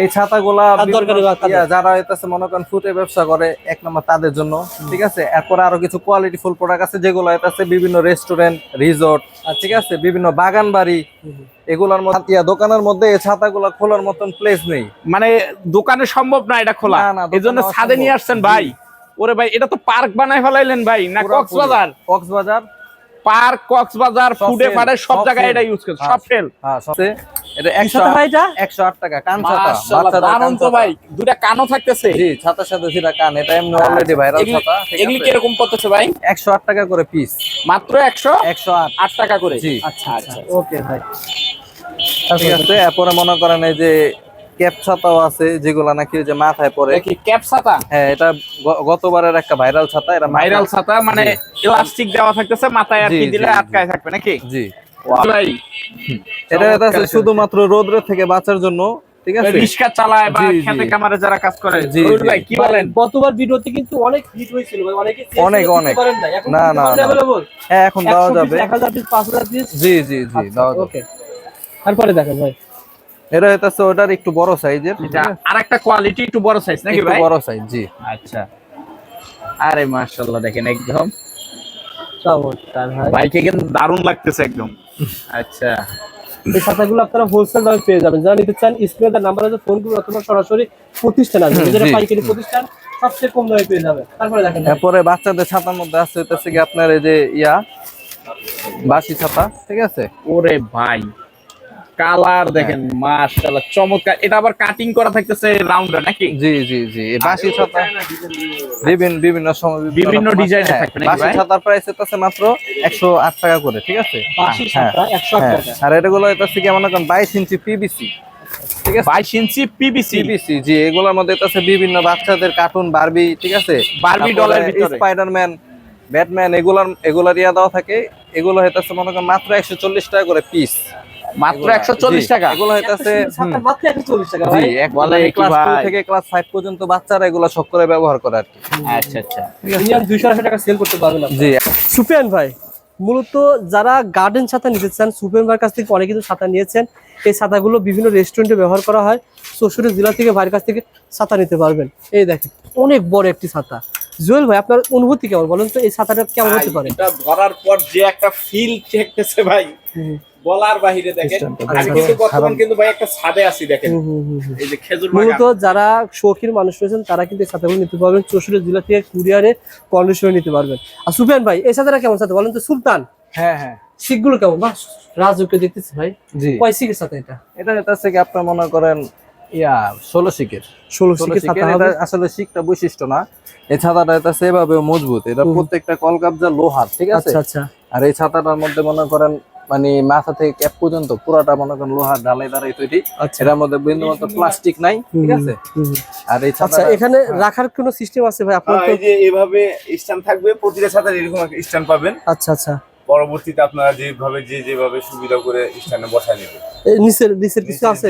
এই ছাতাগুলা তার দরকারি বা তাদের। যারা মনে করেন ফুটে ব্যবসা করে এক নম্বর তাদের জন্য ঠিক আছে? এরপরে আরও কিছু কোয়ালিটি ফুল প্রোডাক্ট আছে যেগুলো হইতাছে বিভিন্ন রেস্টুরেন্ট রিসোর্ট ঠিক আছে? বিভিন্ন বাগান বাড়ি এগুলোর মধ্যে দোকানের মধ্যে এই ছাতাগুলা খোলার মতন প্লেস নেই। মানে দোকানে সম্ভব না এটা খোলা। এই জন্য ছাদে নিয়ে আসছেন ভাই। ওরে ভাই এটা তো পার্ক বানাই ফেলাইলেন ভাই না কক্সবাজার? কক্সবাজার পার্ক কক্সবাজার ফুডে ফাডে সব সব জায়গায় এটা ইউজ করে হ্যাঁ। সব ফেল হ্যাঁ এটা কি একশো ছাতা ভাই এটা? একশো আট টাকা কান ছাতা মাশাআল্লাহ বাচ্চাদের তো ভাই দুটা কানও থাকতেছে। জি ছাতার সাথে সেটা কান এটা এমনি অলরেডি ভাইরাল ছাতা এগুলি আছে? কীরকম পড়তেছে ভাই? একশো আট টাকা করে পিস মাত্র একশো একশো আট। আট টাকা করে। জি। আচ্ছা আচ্ছা ওকে ভাই। ঠিক আছে এরপরে মনে করেন এই যে ক্যাপ ছাতাও আছে যেগুলা নাকি ওই যে মাথায় পরে কি ক্যাপ ছাতা? হ্যাঁ এটা গতবারের একটা ভাইরাল ছাতা এটা ভাইরাল ছাতা মানে ইলাস্টিক দেওয়া থাকতেছে মাথায় আর কি দিলে আটকায় থাকবে নাকি? জি। ভাই। এটা এটা আছে শুধুমাত্র রোদ্রের থেকে বাঁচার জন্য ঠিক আছে? রিক্সা চালায় বা। খেতে কামারে যারা কাজ করে। জি, ভাই কি বলেন? গতবার ভিডিওতে কিন্তু অনেক হিট হয়েছিল ভাই অনেকে অনেক, অনেক। এখন না, না, হ্যাঁ এখন দেওয়া যাবে। 1000 পিস 5000 পিস জি জি জি দেওয়া যাবে। ওকে তারপরে দেখেন ভাই। এটা হইতাছে ওটার একটু বড় সাইজের এটা আরেকটা কোয়ালিটি একটু বড় সাইজ নাকি ভাই? বড় সাইজ জি। আচ্ছা। আরে মাশাআল্লাহ দেখেন একদম। চমৎকার ভাই। বাইকে কিন্তু দারুণ লাগতেছে একদম। আচ্ছা। এই ছাতাগুলো আপনারা হোলসেল দামে পেয়ে যাবেন। যারা নিতে চান স্ক্রিনে তার নাম্বার আছে ফোন করুন অথবা সরাসরি প্রতিষ্ঠান আসবে যেটা পাইকারি প্রতিষ্ঠান সবচেয়ে কম দামে পেয়ে যাবে তারপরে দেখেন। তারপরে বাচ্চাদের ছাতার মধ্যে আছে হইতাছে কি আপনার এই যে ইয়া বাসি ছাতা ঠিক আছে? ওরে ভাই। কালার দেখেন মাশাআল্লাহ চমৎকার। এটা আবার কাটিং করা থাকতেছে রাউন্ড নাকি? জি জি জি। বাসি ছাতা। বিভিন্ন বিভিন্ন সময় বিভিন্ন আছে। ডিজাইনের হ্যাঁ, থাকবে বাসি ছাতার প্রাইস হইতাছে মাত্র একশো আট টাকা করে ঠিক আছে? বাসি হ্যাঁ, ছাতা একশো আট হ্যাঁ টাকা। আর এটাগুলো হইতাছে কি মনে করেন বাইশ ইঞ্চি পিবিসি ঠিক আছে? বাইশ ইঞ্চি পিবিসি পিবিসি জি এগুলোর মধ্যে হইতাছে বিভিন্ন বাচ্চাদের কার্টুন বারবি ঠিক আছে? বারবি ডলের ভিতরে। স্পাইডারম্যান ব্যাটম্যান এগুলার এগুলার ইয়া দেওয়া থাকে। এগুলো হইতাছে মনে করেন মাত্র একশো চল্লিশ টাকা করে পিস মাত্র একশো চল্লিশ টাকা। এগুলো হইতাছে মাত্র একশো চল্লিশ টাকা জি ভাই এক বলে ক্লাস টু ভাই? থেকে ক্লাস ফাইভ পর্যন্ত বাচ্চারা এগুলো শখ করে ব্যবহার করে আর কি। আচ্ছা আচ্ছা। মিনিমাম দুইশো আশি টাকা সেল করতে পারবেন। জি। সুফিয়ান ভাই মূলত যারা গার্ডেন ছাতা নিতে চান সুফিয়ান ভাইয়ের কাছ থেকে অনেক কিছু ছাতা নিয়েছেন। এই ছাতাগুলো বিভিন্ন রেস্টুরেন্টে ব্যবহার করা হয়। চৌষট্টি জেলা থেকে ভাইয়ের কাছ থেকে ছাতা নিতে পারবেন। এই দেখেন অনেক বড় একটি ছাতা। জুয়েল ভাই আপনার অনুভূতি কেমন? বলেন তো এই ছাতাটা কেমন হতে পারে? এটা ধরার পর যে একটা ফিল চেকতেছে ভাই। বলার বাহিরে দেখেন আমি কিন্তু বর্তমান কিন্তু ভাই একটা ছাদে আছি দেখেন। এই যে খেজুর মূলত যারা শৌখিন মানুষ রয়েছেন তারা কিন্তু এই ছাতাগুলো নিতে পারবেন। চৌষট্টি জেলা থেকে কুরিয়ারে কন্ডিশনে নিতে পারবেন। আর সুফিয়ান ভাই এই ছাতাটা কেমন ছাতা বলেন তো সুলতান? হ্যাঁ হ্যাঁ। শিখগুলো কেমন? রাজুকে দেখতেছি ভাই। জি। কয় শিখের এটা? এটা হইতাছে কি আপনার মনে করেন ইয়া ষোলো শিকের ষোলো ষোলো শিখের এটা আসলে শিকটা বৈশিষ্ট্য না। এই ছাতাটা এভাবে মজবুত। এটা প্রত্যেকটা কলকাবজা লোহার ঠিক আছে? আচ্ছা আচ্ছা। আর এই ছাতাটার মধ্যে মনে করেন মানে মাথা থেকে ক্যাপ পর্যন্ত পুরাটা মনে করেন লোহার ঢালাই দ্বারাই তৈরি। আচ্ছা। এটার মধ্যে বিন্দু মতো প্লাস্টিক নাই ঠিক আছে। আর এই আচ্ছা এখানে রাখার কোনো সিস্টেম আছে ভাই? আপনার তো এই যে এভাবে স্ট্যান্ড থাকবে প্রতিটা ছাতার এরকম একটা স্ট্যান্ড পাবেন। আচ্ছা আচ্ছা। পরবর্তীতে আপনারা যেভাবে যে যেভাবে সুবিধা করে স্ট্যান্ডে বসায় নেবেন এই নিচের নিচের কিছু আছে?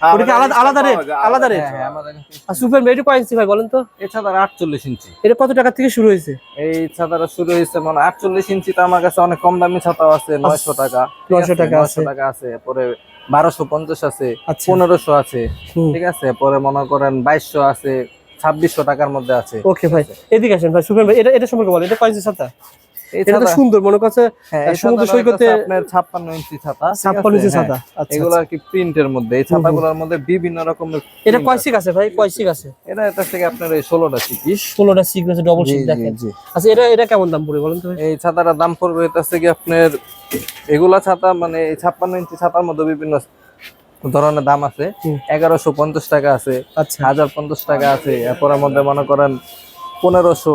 হ্যাঁ, ওটা কি আলাদা আলাদা রেট? আলাদা রেট? হ্যাঁ, হ্যাঁ, আমাদের আর সুপার মেডি কয় ইঞ্চি ভাই বলেন তো? এই ছাতার আটচল্লিশ ইঞ্চি। এটা কত টাকা থেকে শুরু হয়েছে? এই ছাতাটা শুরু হয়েছে মানে আটচল্লিশ ইঞ্চি তো আমার কাছে অনেক কম দামি ছাতাও আছে নয়শো টাকা। ঠিক 900 টাকা। 900 টাকা আছে পরে বারোশো পঞ্চাশ আছে আচ্ছা। পনেরোশো আছে ঠিক আছে পরে মনে করেন বাইশশো আছে ছাব্বিশশো টাকার মধ্যে আছে। ওকে ভাই এদিকে আসেন ভাই সুপার ভাই এটা এটা সম্পর্কে বলেন এটা কয় ছাতা? এটা তো সুন্দর মনে করছে হ্যাঁ, সমুদ্র সৈকতে আপনার ছাপ্পান্ন ইঞ্চি ছাতা ঠিক ছাপ্পান্ন আছে? ইঞ্চি হ্যাঁ। ছাতা আচ্ছা এগুলো আচ্ছা। আর কি প্রিন্টের মধ্যে এই ছাতাগুলোর মধ্যে বিভিন্ন রকমের এটা কয় সিক আছে ভাই? কয় সিক আছে? এটা এটা থেকে আপনার এই ষোলোটা শিখি ষোলোটা সিক আছে ডবল সিক দেখেন। আচ্ছা এটা এটা কেমন দাম পড়বে বলেন তো এই ছাতাটার দাম পড়বে হইতাছে কি আপনার এগুলা ছাতা মানে এই ছাপ্পান্ন ইঞ্চি ছাতার মধ্যে বিভিন্ন ধরনের দাম আছে। এগারোশো পঞ্চাশ টাকা আছে আচ্ছা। হাজার পঞ্চাশ টাকা আছে। এরপরের মধ্যে মনে করেন পনেরোশো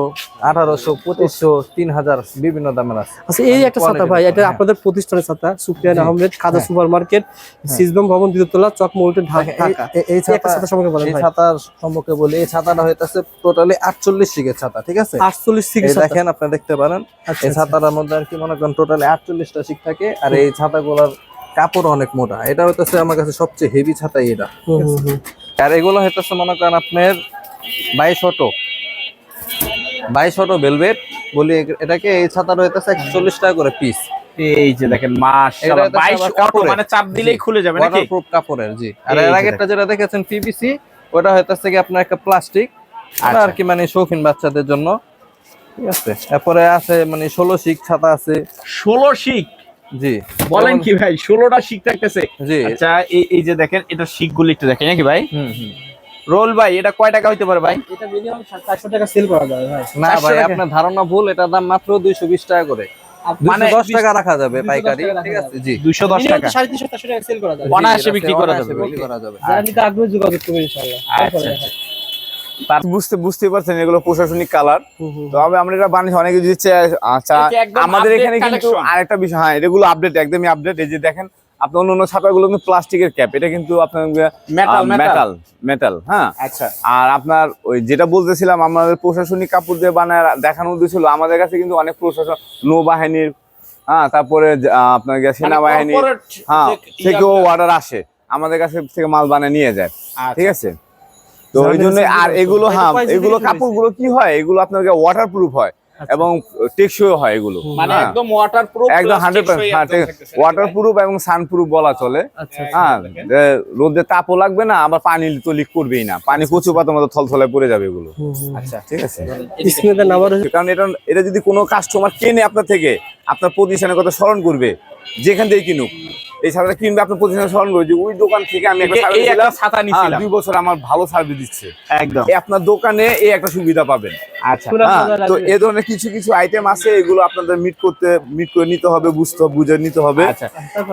আঠারোশো পঁচিশশো তিন হাজার বিভিন্ন দামের আছে আচ্ছা এই একটা ছাতা ভাই এটা হ্যাঁ। আপনাদের প্রতিষ্ঠানের ছাতা সুফিয়ান। আহমেদ খাজা হ্যাঁ। সুপার মার্কেট সিজবাম ভবন দ্বিতীয়তলা চক মোল্টে ঢাকা এই- ছাতা সম্পর্কে বলেন এই ছাতার সম্মুখে বলি এই ছাতাটা হইতাছে টোটালি আটচল্লিশ শিখের ছাতা ঠিক আছে আটচল্লিশ সিক দেখেন আপনি দেখতে পারেন আচ্ছা এই আচ্ছা। ছাতাটার মধ্যে আর কি মনে করেন টোটালি আটচল্লিশটা শিক থাকে আর এই ছাতাগুলোর কাপড় অনেক মোটা এটা হইতেছে আমার কাছে সবচেয়ে হেভি ছাতা এটা। আর এগুলো হইতেছে মনে করেন আপনার বাইশ অটো বাইশ অটো ভেলভেট বলি এটাকে এই ছাতাটা হইতেছে একশো চল্লিশ টাকা করে পিস এই যে দেখেন মাশাআল্লাহ এটা হচ্ছে 22 আবার অটো কাপড়ের। মানে চাপ দিলেই খুলে যাবে নাকি? ওয়াটারপ্রুফ কাপড়ের জি। আর এর আগেরটা যেটা দেখেছেন পিভিসি ওটা হইতেছে কি আপনার একটা প্লাস্টিক আচ্ছা। আর কি মানে শৌখিন বাচ্চাদের জন্য। ঠিক আছে? তারপরে আছে মানে ষোলো শিক ছাতা আছে। 16 শিক জি। বলেন কি ভাই 16টা শিক থাকতেছে। জি। আচ্ছা এই এই যে দেখেন এটা শিখ গুলি একটু দেখেন নাকি ভাই? হুম হুম। রোল ভাই এটা কয় টাকা হইতে পারে ভাই? এটা মিনিমাম চারশো টাকা সেল করা যাবে ভাই। না ভাই আপনার ধারণা ভুল এটা দাম মাত্র দুইশো বিশ টাকা করে। মানে মানে দশ টাকা রাখা যাবে 210 পাইকারি ঠিক আছে? জি। 210 টাকা। সাড়ে তিনশো চারশো টাকা সেল করা যাবে। অনায়াসে বিক্রি করা যাবে, বিক্রি করা যাবে। যারা নিতে আগ্রহ যোগাযোগ করবে ইনশাল্লাহ আচ্ছা। বুঝতে বুঝতে পারছেন এগুলো প্রশাসনিক কালার হুম, হুম। তবে আমরা এটা বানিয়েছি অনেকে যদি চায়- আহ, চা- এটা একদম আমাদের এখানে কিন্তু আরেকটা বিষয় হ্যাঁ এগুলো আপডেট একদমই আপডেট এই যে দেখেন আপনার অন্য অন্য ছাতাগুলো কিন্তু প্লাস্টিকের ক্যাপ। এটা কিন্তু আপনার মেটাল মেটাল মেটাল হ্যাঁ? আচ্ছা। আর আপনার ওই যেটা বলতেছিলাম আমাদের প্রশাসনিক কাপড় দিয়ে বানায় দেখানো উদ্দেশ্য ছিল আমাদের কাছে কিন্তু অনেক প্রশাসন নৌবাহিনীর হ্যাঁ তারপরে আপনার গিয়ে সেনাবাহিনী মানে হ্যাঁ থেকেও অর্ডার আসে আমাদের কাছে থেকে মাল বানিয়ে নিয়ে যায় আচ্ছা। ঠিক আছে? তো ওই জন্য আর এগুলো- এগুলো হ্যাঁ এগুলো কাপড়গুলো কি হয়? এগুলো আপনার ওয়াটার প্রুফ হয়। এবং টেকসই হয় এগুলো। মানে হ্যাঁ। একদম ওয়াটার প্রুফ এবং সানপ্রুফ বলা চলে। আচ্ছা হ্যাঁ রোদে তাপও লাগবে না আবার পানি তো লিক করবেই না। পানি কচু পাতা মতো থলথলে পড়ে যাবে এগুলো। আচ্ছা ঠিক আছে। কারণ এটা এটা যদি কোনো কাস্টমার কেনে আপনার থেকে আপনার প্রতিষ্ঠানের কথা স্মরণ করবে যেখান থেকে কিনুক। এই ছাতাটা কিনবে আপনার প্রতিষ্ঠানে স্মরণ করবে যে ওই দোকান থেকে আমি একটা ছাতা হ্যাঁ, নিছিলাম দুই বছর আমার ভালো সার্ভিস দিচ্ছে। একদম। আপনার দোকানে এই একটা সুবিধা পাবেন। আচ্ছা। হ্যাঁ, তো এ ধরনের কিছু কিছু আইটেম আছে এগুলো আপনাদের মিট করতে মিট করে নিতে হবে বুঝতে হবে বুঝে নিতে হবে। আচ্ছা।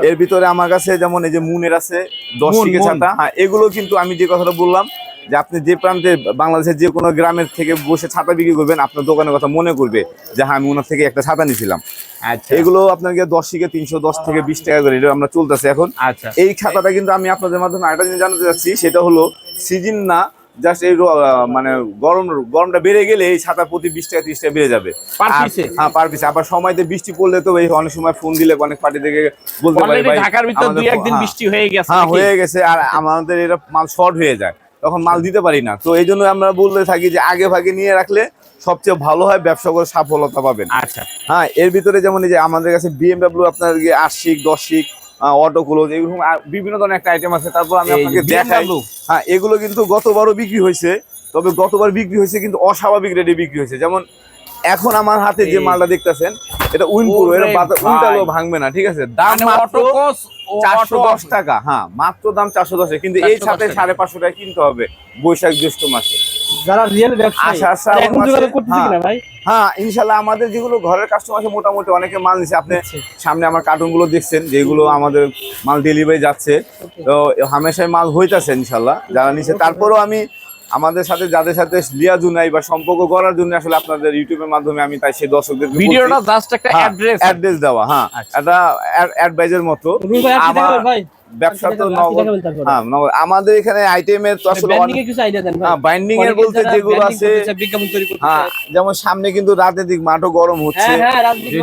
এর ভিতরে আমার কাছে যেমন এই যে মুনের আছে দশ ছাতা হ্যাঁ এগুলো কিন্তু আমি যে কথাটা বললাম যে আপনি যে প্রান্তে বাংলাদেশের যে কোনো গ্রামের থেকে বসে ছাতা বিক্রি করবেন আপনার দোকানের কথা মনে করবে যে হ্যাঁ আমি ওনার থেকে একটা ছাতা নিয়েছিলাম। আচ্ছা। এগুলো আপনাকে দশ থেকে তিনশো দশ থেকে বিশ টাকা করে এটা আমরা চলতেছে এখন। আচ্ছা। এই খাতাটা কিন্তু আমি আপনাদের মাধ্যমে আরেকটা জিনিস জানাতে চাচ্ছি সেটা হলো সিজন না জাস্ট এই মানে গরম গরমটা বেড়ে গেলে এই ছাতার প্রতি বিশ টাকা ত্রিশ টাকা বেড়ে যাবে? হ্যাঁ পার পিসে আবার সময়তে বৃষ্টি পড়লে তো এই অনেক সময় ফোন দিলে অনেক পার্টি থেকে বলতে পারি ঢাকার ভিতর দুই একদিন হ্যাঁ, বৃষ্টি হয়ে গেছে হ্যাঁ হয়ে গেছে। আর আমাদের এটা মাল শর্ট হয়ে যায়। তখন মাল দিতে পারি না। তো এই জন্য আমরা বলতে থাকি যে আগে ভাগে নিয়ে রাখলে সবচেয়ে ভালো হয় ব্যবসা করে সফলতা পাবেন। আচ্ছা। হ্যাঁ এর ভিতরে যেমন এই যে আমাদের কাছে বিএমডাব্লিউ আপনার আশিক দশিক অটো ক্লোজ এইরকম বিভিন্ন ধরনের একটা আইটেম আছে। তারপর আমি আপনাকে দেখাই। হ্যাঁ এগুলো কিন্তু গতবারও বিক্রি হয়েছে তবে গতবার বিক্রি হয়েছে কিন্তু অস্বাভাবিক রেটে বিক্রি হয়েছে। যেমন এখন আমার হাতে যে মালটা দেখতেছেন এটা এটা বাতা- ভাই। উল্টালেও ভাঙবে না ঠিক আছে? দাম মানে মাত্র চারশো দশ টাকা হ্যাঁ মাত্র দাম চারশো দশে। কিন্তু এই সাথে। সাড়ে পাঁচশো টাকা কিনতে হবে বৈশাখ জ্যৈষ্ঠ মাসে। যারা রিয়েল ব্যবসায়ী এখন শ্রাবণ করতেছে হ্যাঁ, ভাই? হ্যাঁ ইনশাল্লাহ আমাদের যেগুলো ঘরের কাস্টমার আছে মোটামুটি অনেকে মাল নিছে। আপনি আচ্ছা। সামনে আমার কার্টুনগুলো দেখছেন যেগুলো আমাদের মাল ডেলিভারি যাচ্ছে। তো হামেশাই মাল হইতাছে ইনশাল্লাহ যারা নিছে। তারপরেও আমি আমাদের সাথে যাদের সাথে লিয়াজু নাই বা সম্পর্ক করার জন্য আসলে আপনাদের ইউটিউবের মাধ্যমে আমি তাই সেই দর্শকদের ভিডিওটা জাস্ট একটা অ্যাড্রেস অ্যাড্রেস দেওয়া হ্যাঁ। আচ্ছা। একটা অ্যাডভাইজের মতো। রুল ব্যবসা তো নগদ। হ্যাঁ আমাদের এখানে আইটেমের তো আসলে ব্র্যান্ডিং এর কিছু আইডিয়া দেন হ্যাঁ বাইন্ডিং এর বলতে যেগুলো আছে হ্যাঁ যেমন সামনে কিন্তু রাতের দিক মাঠও গরম হচ্ছে।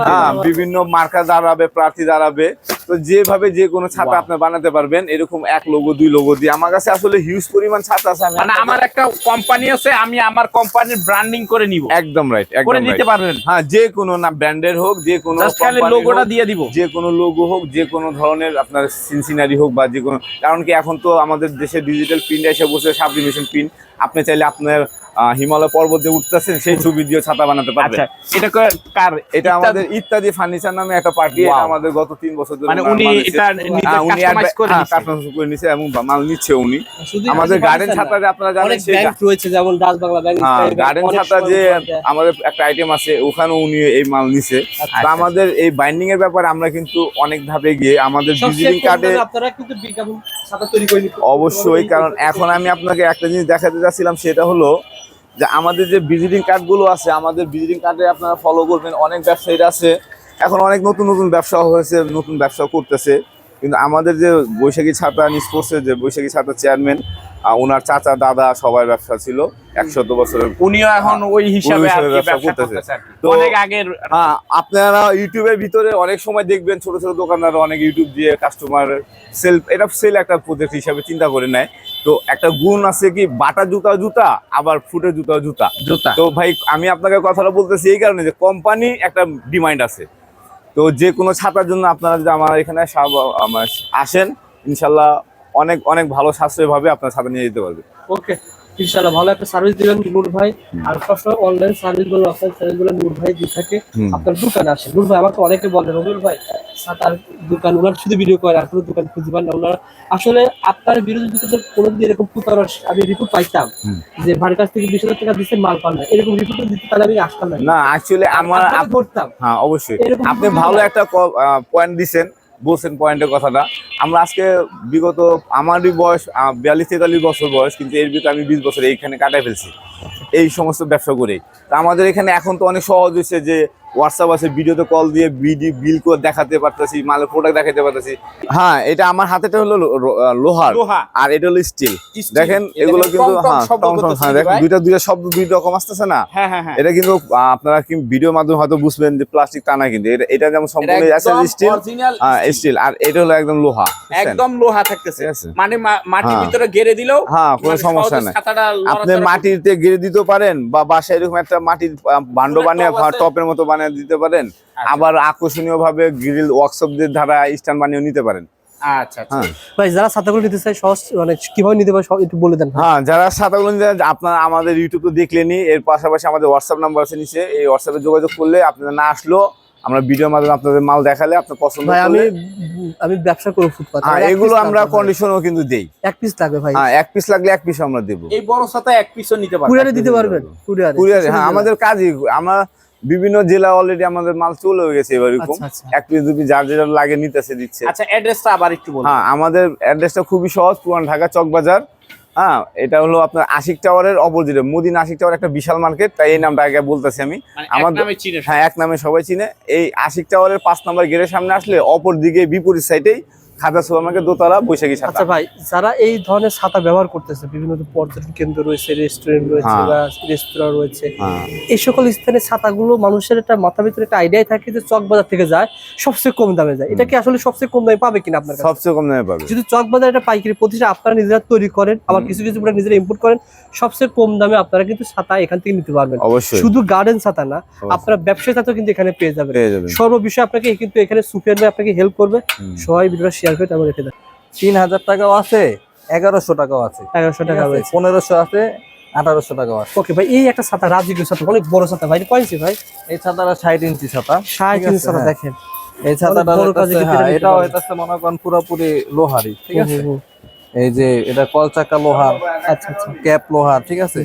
হ্যাঁ বিভিন্ন মার্কা দাঁড়াবে প্রার্থী দাঁড়াবে। তো যেভাবে যে কোনো ছাতা আপনি বানাতে পারবেন এরকম এক লোগো দুই লোগো দিয়ে। আমার কাছে আসলে হিউজ পরিমাণ ছাতা আছে মানে আমার একটা কোম্পানি আছে আমি আমার কোম্পানির ব্র্যান্ডিং করে নিব। একদম রাইট করে নিতে পারবেন। হ্যাঁ যে কোনো না ব্র্যান্ডের হোক যে কোনো লোগোটা দিয়ে দিব। যে কোনো লোগো হোক যে কোনো ধরনের আপনার সিনসিনারি হোক বা যে কোনো কারণ কি এখন তো আমাদের দেশে ডিজিটাল প্রিন্ট এসে বসে সাবলিমেশন প্রিন্ট আপনি চাইলে আপনার হিমালয় পর্বত দিয়ে উঠতেছেন সেই ছবি দিয়ে ছাতা বানাতে পারবেন আচ্ছা এটা কার? এটা আমাদের ইত্যাদি ফার্নিচার নামে একটা পার্টি এটা আমাদের গত তিন বছর ধরে মানে উনি এটা হ্যাঁ, উনি কাস্টমাইজ করে হ্যাঁ, নিছে। করে নিছে এবং মাল নিচ্ছে উনি। আমাদের আমাদের গার্ডেন ছাতাতে আপনারা জানেন অনেক সেই ব্যাংক রয়েছে যেমন ডাচ বাংলা ব্যাংক হ্যাঁ গার্ডেন ছাতা যে আমাদের একটা আইটেম আছে ওখানেও উনি এই মাল নিছে। আচ্ছা। তো আমাদের এই বাইন্ডিং এর ব্যাপারে আমরা কিন্তু অনেক ধাপে গিয়ে আমাদের ভিজিটিং কার্ডে আপনারা কিন্তু বিজ্ঞাপন ছাতা তৈরি করে নিতে অবশ্যই কারণ এখন আমি আপনাকে একটা জিনিস দেখাতে যাচ্ছিলাম সেটা হলো যে আমাদের যে ভিজিটিং কার্ডগুলো আছে আমাদের ভিজিটিং কার্ডে আপনারা ফলো করবেন। অনেক ব্যবসায়ীরা আছে। এখন অনেক নতুন নতুন ব্যবসা হয়েছে নতুন ব্যবসা করতেছে। কিন্তু আমাদের যে বৈশাখী ছাতা নিষ্পোষের যে বৈশাখী ছাতা চেয়ারম্যান ওনার চাচা দাদা সবার ব্যবসা ছিল একশত বছরের। উনিও এখন ওই হিসাবে ব্যবসা করতেছে। তো- অনেক আগের হ্যাঁ আপনারা ইউটিউবের ভিতরে অনেক সময় দেখবেন ছোট ছোট দোকানদার অনেক ইউটিউব দিয়ে কাস্টমার সেল এটা সেল একটা প্রজেক্ট হিসাবে চিন্তা করে নেয়। তো একটা গুণ আছে কি বাটা জুতা জুতা আবার ফুটে জুতা জুতা। জুতা। তো ভাই আমি আপনাকে কথাটা বলতেছি এই কারণে যে কোম্পানি একটা ডিমান্ড আছে। তো যে কোনো ছাতার জন্য আপনারা যদি আমার এখানে আসেন ইনশাল্লাহ অনেক অনেক ভালো সাশ্রয় ভাবে আপনার ছাতা নিয়ে যেতে পারবে ওকে ইনশাআল্লাহ ভালো একটা সার্ভিস দিবেন নূর ভাই। আর সবসময় অনলাইন সার্ভিসগুলো অফলাইন সার্ভিসগুলো নূর ভাই দিয়ে থাকে। আপনার দোকানে আসে নূর ভাই আমাকে অনেকে বলে রবিউল ভাই সাতার দোকান ওনার শুধু ভিডিও করে আর কোনো দোকান খুঁজে পান না। ওনারা আসলে আপনার বিরুদ্ধে কোনোদিন এরকম প্রতারণা আমি রিপোর্ট পাইতাম যে ভাইয়ের কাছ থেকে বিশ হাজার টাকা দিচ্ছেন মাল পান না এরকম রিপোর্ট দিতে তাহলে আমি আসতাম না। অ্যাকচুয়ালি আমার করতাম। হ্যাঁ অবশ্যই। আপনি ভালো একটা পয়েন্ট দিছেন। বলছেন পয়েন্টের কথাটা। আমরা আজকে বিগত, আমারই বয়স বিয়াল্লিশ তেতাল্লিশ বছর বয়স, কিন্তু এর ভিতরে আমি বিশ বছর এইখানে কাটাই ফেলছি। এই সমস্ত ব্যবসা করে তা আমাদের এখানে এখন তো অনেক সহজ হয়েছে যে হোয়াটসঅ্যাপ আছে ভিডিওতে কল দিয়ে বিডি বিল করে দেখাতে পারতেছি মালের প্রোডাক্ট দেখাতে পারতেছি। হ্যাঁ এটা আমার হাতেটা হলো লোহার আর এটা হলো স্টিল দেখেন এগুলো কিন্তু হ্যাঁ হ্যাঁ দেখেন দুইটা দুইটা শব্দ দুই রকম আসতেছে না? হ্যাঁ হ্যাঁ এটা কিন্তু আপনারা কি ভিডিওর মাধ্যমে হয়তো বুঝবেন যে প্লাস্টিক টানা কিন্তু এটা এটা যেমন সম্পূর্ণ একদম স্টিল স্টিল আর এটা হলো একদম লোহা একদম লোহা থাকতেছে। মানে মাটির। ভিতরে গেড়ে দিলেও হ্যাঁ কোনো মানে সমস্যা নাই। আপনি মাটিতে গেড়ে দিতে পারেন বা বাসায় এরকম একটা মাটির ভাণ্ড বানিয়ে টপের মতো বানিয়ে দিতে পারেন। আচ্ছা। আবার আকর্ষণীয় ভাবে গ্রিল ওয়ার্কশপদের দ্বারা স্ট্যান্ড বানিয়ে নিতে পারেন। আচ্ছা আচ্ছা। হ্যাঁ। ভাই যারা ছাতাগুলো নিতে চায় সহজ মানে কীভাবে নিতে পারে একটু বলে দেন। হ্যাঁ যারা সাতাগুলো আপনারা আমাদের ইউটিউব দেখলেনি এর পাশাপাশি আমাদের হোয়াটসঅ্যাপ নাম্বার আছে নিচে এই হোয়াটসঅ্যাপে যোগাযোগ করলে আপনারা না আসলো আমরা ভিডিওর মাধ্যমে আপনাদের মাল দেখালে আপনার পছন্দ ভাই আমি আমি ব্যবসা করব ফুটপাত। হ্যাঁ এগুলো আমরা কন্ডিশনও কিন্তু দেই। এক পিস লাগবে ভাই। হ্যাঁ এক পিস লাগলে এক পিস আমরা দেবো। এই বড় ছাতা এক পিসও নিতে কুরিয়ারে দিতে পারবেন কুরিয়ারে। কুরিয়ারে হ্যাঁ আমাদের কাজই আমরা বিভিন্ন জেলা অলরেডি আমাদের মাল চলে হয়ে গেছে এবার এরকম। আচ্ছা, আচ্ছা। এক পিস দু পিস যার যেটা লাগে নিতেছে দিচ্ছে। আচ্ছা অ্যাড্রেসটা আবার একটু বলুন। হ্যাঁ আমাদের অ্যাড্রেসটা খুবই সহজ পুরান ঢাকা চকবাজার। হ্যাঁ এটা হলো আপনার আশিক টাওয়ারের অপোজিটে মুদিন আশিক টাওয়ার একটা বিশাল মার্কেট তাই এই নামটা আগে বলতেছি আমি। মানে আমাদের নামে চিনে হ্যাঁ এক নামে সবাই চিনে। এই আশিক টাওয়ারের পাঁচ নম্বর গেটের সামনে আসলে অপর দিকে বিপরীত সাইডেই খাতা সুপার মার্কেট দোতলা বৈশাখী ছাতা। আচ্ছা ভাই যারা এই ধরনের ছাতা ব্যবহার করতেছে বিভিন্ন পর্যটন কেন্দ্র রয়েছে রেস্টুরেন্ট রয়েছে। বা রেস্তোরাঁ রয়েছে হ্যাঁ। এই সকল স্থানে ছাতাগুলো মানুষের একটা মাথা ভিতরে একটা আইডিয়াই থাকে যে চক বাজার থেকে যায় সবচেয়ে কম দামে যায়। এটা কি আসলে সবচেয়ে কম দামে পাবে কিনা আপনার সবচেয়ে কম দামে পাবে। যদি চক বাজার একটা পাইকারি প্রতিষ্ঠান আপনারা নিজেরা তৈরি করেন আবার কিছু কিছু প্রোডাক্ট নিজেরা ইম্পোর্ট করেন সবচেয়ে কম দামে আপনারা কিন্তু ছাতা এখান থেকে নিতে পারবেন। অবশ্যই। শুধু গার্ডেন ছাতা না আপনারা ব্যবসায়ী ছাতাও কিন্তু এখানে পেয়ে যাবেন। সর্ব বিষয়ে আপনাকে কিন্তু এখানে সুফিয়ান ভাই আপনাকে হেল্প করবে। সবাই ভিডিওটা শেয়ার করে তারপর রেখে দেন। তিন হাজার টাকাও আছে এগারোশো টাকাও আছে। এগারোশো টাকা রয়েছে পনেরোশো আছে আঠারোশো টাকা আছে। ওকে ভাই এই একটা ছাতা রাজকীয় ছাতা অনেক বড় ছাতা ভাই কয় ইঞ্চি ভাই? এই ছাতাটা ষাট ইঞ্চি ছাতা। ষাট ইঞ্চি ছাতা হ্যাঁ। দেখেন। এই ছাতাটা হ্যাঁ এটা এটাও। হইতাছে মনে করেন পুরোপুরি লোহারি ঠিক আছে। এই যে এটা কলচাকা লোহার আচ্ছা আচ্ছা। ক্যাপ লোহার ঠিক আছে?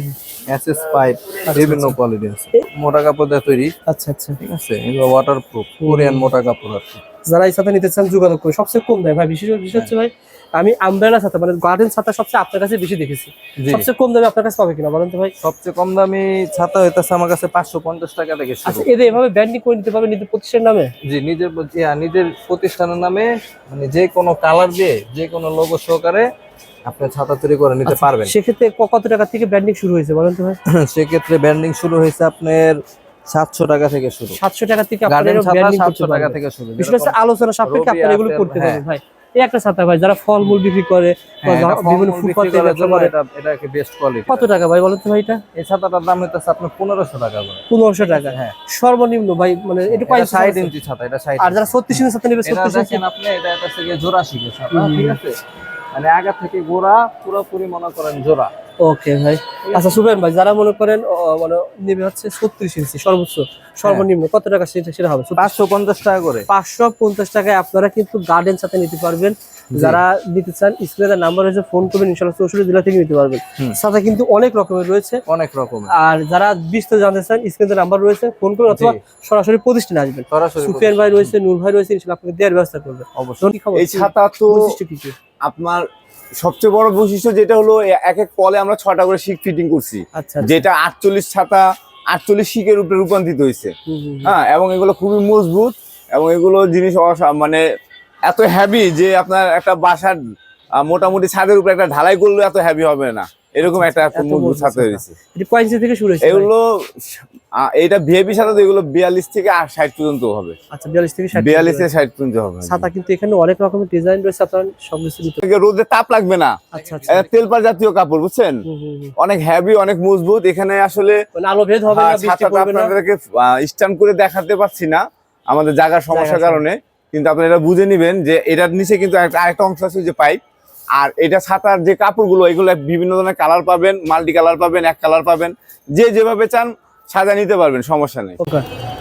এসএস পাইপ বিভিন্ন কোয়ালিটি আছে। মোটা কাপড় দিয়ে তৈরি। আচ্ছা আচ্ছা। ঠিক আছে? এগুলো ওয়াটার প্রুফ কোরিয়ান মোটা কাপড় আর যারা এই সাথে নিতে চান যোগাযোগ করে। সবচেয়ে কম দেয়। ভাই বিশেষ বিশেষ হচ্ছে ভাই আমি আমব্রেলা ছাতা মানে গার্ডেন ছাতা সবচেয়ে আপনার কাছে বেশি দেখেছি। সবচেয়ে কম দামে আপনার কাছে পাবে কিনা বলেন তো ভাই? সবচেয়ে কম দামি ছাতা হইতাছে আমার কাছে পাঁচশো পঞ্চাশ টাকা থেকে আচ্ছা এদের এভাবে ব্র্যান্ডিং করে নিতে পারবে নিজের প্রতিষ্ঠানের নামে? জি নিজের নিজের প্রতিষ্ঠানের নামে মানে যে কোনো কালার দিয়ে যে কোনো লোগো সহকারে আপনি ছাতা তৈরি করে নিতে আচ্ছা, পারবেন। সেক্ষেত্রে কত টাকা থেকে ব্র্যান্ডিং শুরু হয়েছে বলেন তো ভাই? সেক্ষেত্রে ব্যান্ডিং শুরু হয়েছে আপনার সাতশো টাকা থেকে শুরু। সাতশো টাকা থেকে ব্র্যান্ডিং সাতশো টাকা থেকে শুরু। আলোচনা সাপেক্ষে আপনারা এগুলো করতে হ্যাঁ। পারবেন ভাই। এই একটা ছাতা ভাই যারা ফলমূল বিক্রি করে হ্যাঁ, বিভিন্ন ফুটপাতে ব্যবসা করে এটাকে বেস্ট কোয়ালিটি কত টাকা ভাই বলেন তো ভাই এটা? এই ছাতাটার দাম হইতেছে আপনার পনেরোশো টাকা করে। পনেরোশো টাকা। হ্যাঁ। সর্বনিম্ন ভাই মানে এটা কয় এটা ষাট ইঞ্চি ইঞ্চি ছাতা এটা ষাট আর যারা ছত্রিশ ইঞ্চি ছাতা নেবে এটা ছত্রিশ ইঞ্চি। আপনি এটা এটা থেকে জোড়া শিখে ছাতা। ঠিক আছে? মানে আগা থেকে গোড়া পুরোপুরি মনে করেন জোড়া। ওকে ভাই। আচ্ছা সুবেন ভাই যারা মনে করেন মানে নেবে হচ্ছে ছত্রিশ ইঞ্চি সর্বোচ্চ সর্বনিম্ন কত টাকা সেটা সেটা হবে? পাঁচশো পঞ্চাশ টাকা করে। পাঁচশো পঞ্চাশ টাকায় আপনারা কিন্তু গার্ডেন সাথে নিতে পারবেন। যারা নিতে চান স্ক্রিনে নাম্বার হয়েছে ফোন করবেন ইনশাল্লাহ চৌষট্টি জেলা থেকে নিতে পারবেন। সাথে কিন্তু অনেক রকমের রয়েছে। অনেক রকম আর যারা বিস্তারিত জানতে চান স্ক্রিনে নাম্বার রয়েছে ফোন করুন অথবা সরাসরি প্রতিষ্ঠানে আসবেন। সরাসরি সুফিয়ান ভাই রয়েছে নূর ভাই রয়েছে ইনশাল্লাহ আপনাকে দেওয়ার ব্যবস্থা করবে। অবশ্যই। এই ছাতা তো? আপনার সবচেয়ে বড় বৈশিষ্ট্য যেটা হলো এক এক কলে আমরা ছটা করে শিখ ফিটিং করছি। আচ্ছা যেটা আটচল্লিশ ছাতা আটচল্লিশ শিখের উপরে রূপান্তরিত হয়েছে। হ্যাঁ এবং এগুলো খুবই মজবুত এবং এগুলো জিনিস মানে এত হ্যাভি যে আপনার একটা বাসার মোটামুটি ছাদের উপরে একটা ঢালাই করলে এত হ্যাভি হবে না। এরকম একটা এত এত মজবুত ছাতা। হয়েছে। এটা কয় ইঞ্চি থেকে শুরু হয়েছে? এগুলো এটা ভিআইপি ছাতা এগুলো বিয়াল্লিশ থেকে ষাট পর্যন্ত হবে। আচ্ছা বিয়াল্লিশ থেকে ষাট বিয়াল্লিশ থেকে ষাট পর্যন্ত হবে। ছাতা কিন্তু এখানে অনেক রকমের ডিজাইন রয়েছে আপনার সব কিছু রোদে তাপ লাগবে না। আচ্ছা আচ্ছা। এটা তেলপার জাতীয় কাপড় বুঝছেন। অনেক হ্যাভি অনেক মজবুত। এখানে আসলে মানে আলো ভেদ হবে না হ্যাঁ, বৃষ্টি পড়বে না। আপনাদেরকে স্ট্যান্ড করে দেখাতে পারছি না। আমাদের জায়গার সমস্যার কারণে। কিন্তু আপনারা এটা বুঝে নেবেন যে এটার নিচে কিন্তু একটা আরেকটা অংশ আছে যে পাইপ। আর এটা ছাতার যে কাপড়গুলো, এগুলো বিভিন্ন ধরনের কালার পাবেন, মাল্টি কালার পাবেন, এক কালার পাবেন। যে যেভাবে চান সাজা নিতে পারবেন, সমস্যা নেই।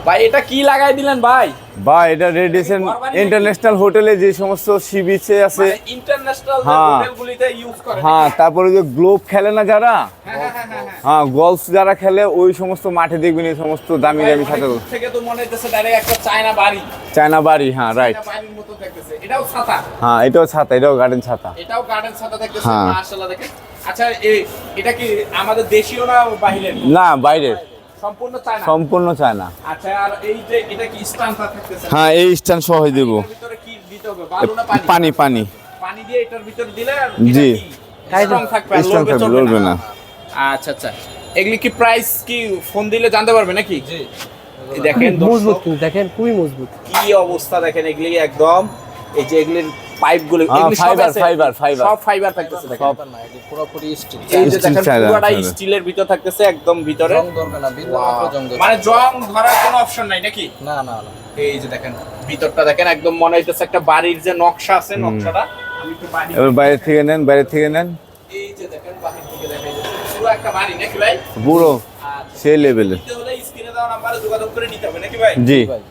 ভাই এটা কি লাগাই দিলেন ভাই? বা এটা রেডিয়েশন ইন্টারন্যাশনাল হোটেলে যে সমস্ত সি বিচে আছে। ইন্টারন্যাশনাল হ্যাঁ। হোটেলগুলিতে ইউজ করে হ্যাঁ তারপরে যে গ্লোব খেলে না যারা? হ্যাঁ, হ্যাঁ, হ্যাঁ, হ্যাঁ, গলফ যারা খেলে ওই সমস্ত মাঠে দেখবেন এই সমস্ত দামি দামি ছাতা থেকে তো মনে হচ্ছে ডাইরেক্ট একটা চায়না বাড়ি। চায়না বাড়ি হ্যাঁ রাইট বাড়ির মতো দেখতেছে। এটাও ছাতা। হ্যাঁ এটাও ছাতা এটাও গার্ডেন ছাতা। এটাও গার্ডেন ছাতা দেখতেছে। মাশাআল্লাহ দেখেন। আচ্ছা এটা কি আমাদের দেশীয় না বাহিরের না বাইরের। সম্পূর্ণ চায়না? সম্পূর্ণ চায়না। আচ্ছা আর এই যে এটা কি স্টান্টার থাকতেছে? হ্যাঁ এই স্ট্যান্ড সহ দেব। ভিতরে কি দিতে হবে? বালু না পানি? পানি পানি। পানি দিয়ে এটার ভিতরে দিলে জি। স্ট্রং থাকবে স্ট্রং লড়বে থাকবে লড়বে না। না। আচ্ছা আচ্ছা। এগুলি কি প্রাইস কি ফোন দিলে জানতে পারবে নাকি? এই দেখেন মজবুত দেখেন খুবই মজবুত। কি অবস্থা দেখেন এগুলি একদম। এই যে এগুলির পাইপগুলো হ্যাঁ, সব। সব এই যে দেখেন স্টিলের ভিতর থাকতেছে একদম ভিতরে। মানে জং ধরার কোনো অপশন নাই নাকি? না না না। এই যে দেখেন ভিতরটা দেখেন একদম মনে হইতেছে একটা বাড়ির যে নকশা আছে নকশাটা। আমি বাড়ি এবার বাইরে থেকে নেন বাইরে থেকে নেন। এই যে দেখেন বাহির থেকে দেখা যাচ্ছে পুরো একটা বাড়ি নাকি ভাই? পুরো আচ্ছা। সেই লেভেলের স্ক্রিনে দেওয়া নাম্বারে যোগাযোগ করে নিতে হবে নাকি ভাই? জি। ভাই